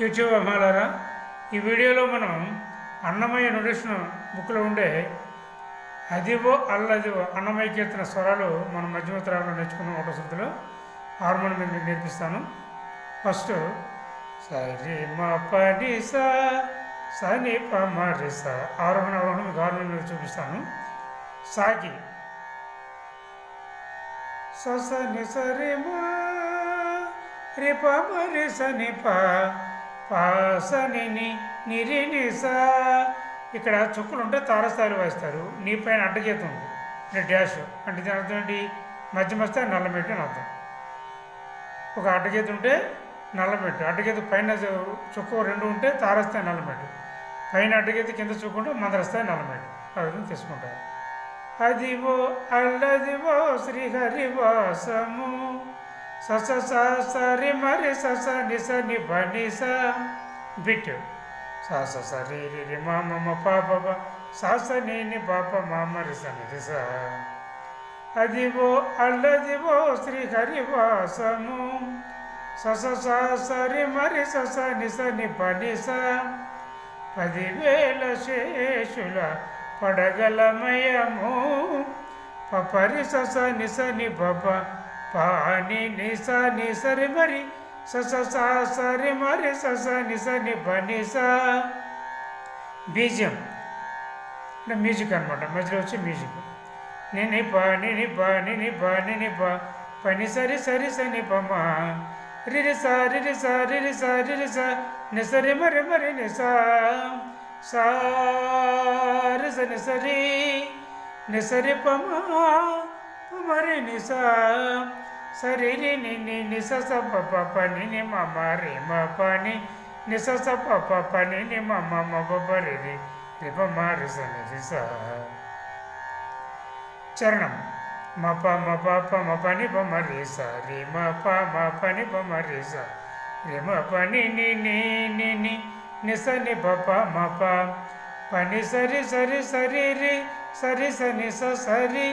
YouTube అమ్మాలారా ఈ వీడియోలో మనం అన్నమయ్య నుడిసిన బుక్లో ఉండే అదివో అల్లదివో అన్నమయ్య కీర్తన స్వరాలు మనం మధ్యమతరాల్లో నేర్చుకున్న ఒకటో శుద్ధిలో హార్మోన్ మీద మీకు నేర్పిస్తాను. ఫస్ట్ సరి మ పని సని పమరి మరి ఆరోహణ అవరోహణ మీకు హార్మోన్ మీద చూపిస్తాను. సాకి స స ని స రి మ పా ప ప స ని స ఇక్కడ చుక్కలు ఉంటే తారస్థాయిలు వాయిస్తారు నీ పైన అడ్డగీత ఉంది. అంటే డ్యాష్ అంటే దీని అర్థం ఏంటి? మధ్య స్థాయి నల్లమెట్టు అని అర్థం. ఒక అడ్డగీత ఉంటే నల్లమెట్టు అడ్డగీత పైన చుక్క రెండు ఉంటే తారస్థాయి నల్లమెట్టు పైన అడ్డగీత కింద చుక్క ఉంటే మదరస్థాయి నల్లమెట్టు ఆ విధంగా తీసుకుంటారు. అదివో అల్లదివో శ్రీహరివాసము. సస సరి మరి సస నిస ని బని స బిట్ సస సరి రి రి మా మమ పాప ప ప స ని ని ప మా మరి స ని రి స. అదివో అల్లదివో శ్రీహరివాసము సస సరి మరి సస నిస ని బని స పదివేల శేషుల పడగలమయము పపరి సస నిస ని బబ పాని నిస నిసరి మరి సస స సరి మరి సస నిస ని బని బీజం. అంటే మ్యూజిక్ అనమాట మధ్యలో వచ్చే మ్యూజిక్. నిని ప నిని ప నిని ప నిని ప పని సరి సరి సని పమ రిరి స రిరి స రిరి స రిరి స నిసరి మరి మరి నిస సారి స నిసరి నిసరి పమ మరి నిస? సరి రి నిస సప పని ప ప ని ని రి మ ప నిస సప పని ప ప ని ని మ మ రి రి రి ప మ చరణం. మప మప ప మ పని ని ప మ రి స. రి మ ప మ పని ని ప మ రి స. రి మ పని ని ని ని ని ని ని ప ప మ ప. ప సరి సరి రి స రి స రి స సరి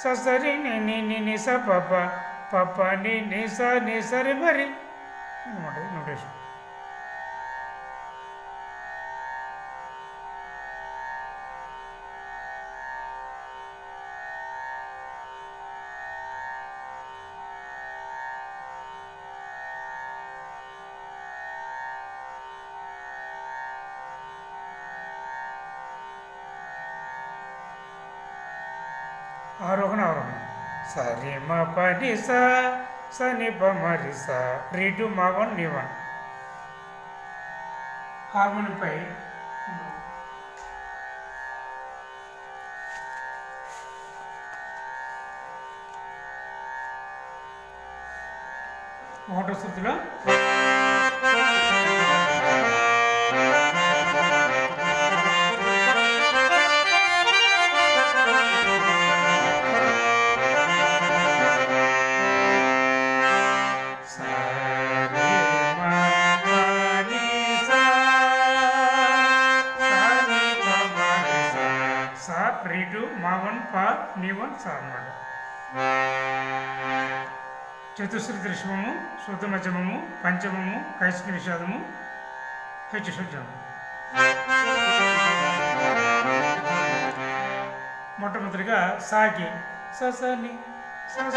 స స రి ని ని ని ని స ప ప ప ప ని ని స ని ఆరోహణ ఆరోహణ సరి మ పని స సని ప మరి స రీటు మా వన్ని వన్. హార్మోనిపై ఒకటో స్థుతిలో మావన్ పా నీవన్ సా చతుశ్రీ శుద్ధ మధ్యమము పంచమము కైసిక విషాదము హెచ్చు శుద్ధము మొట్టమొదటిగా సాకి ససని సస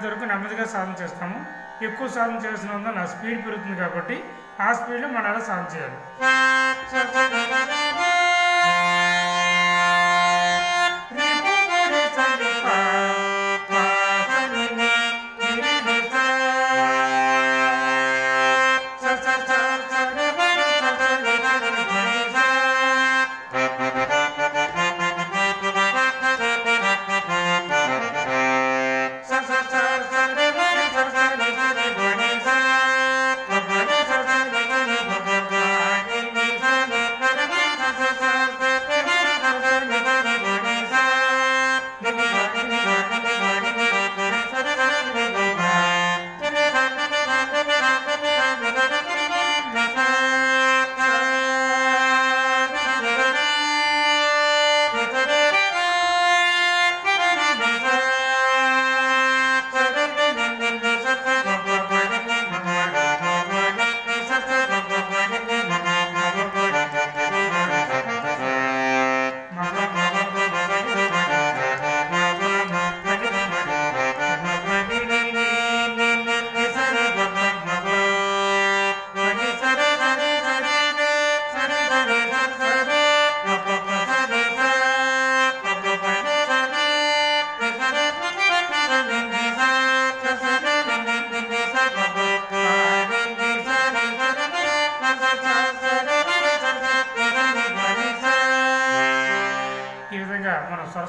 అనుకూలమైనంత వరకు నెమ్మదిగా సాధన చేస్తాము. ఎక్కువ సాధన చేసినందున నా స్పీడ్ పెరుగుతుంది కాబట్టి ఆ స్పీడ్లో మనం అలా సాధన చేయాలి.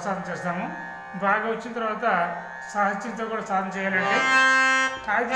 మనం చేస్తాము. బాగా వచ్చిన తర్వాత సాహిత్యంతో కూడా సాధన చేయాలంటే. అది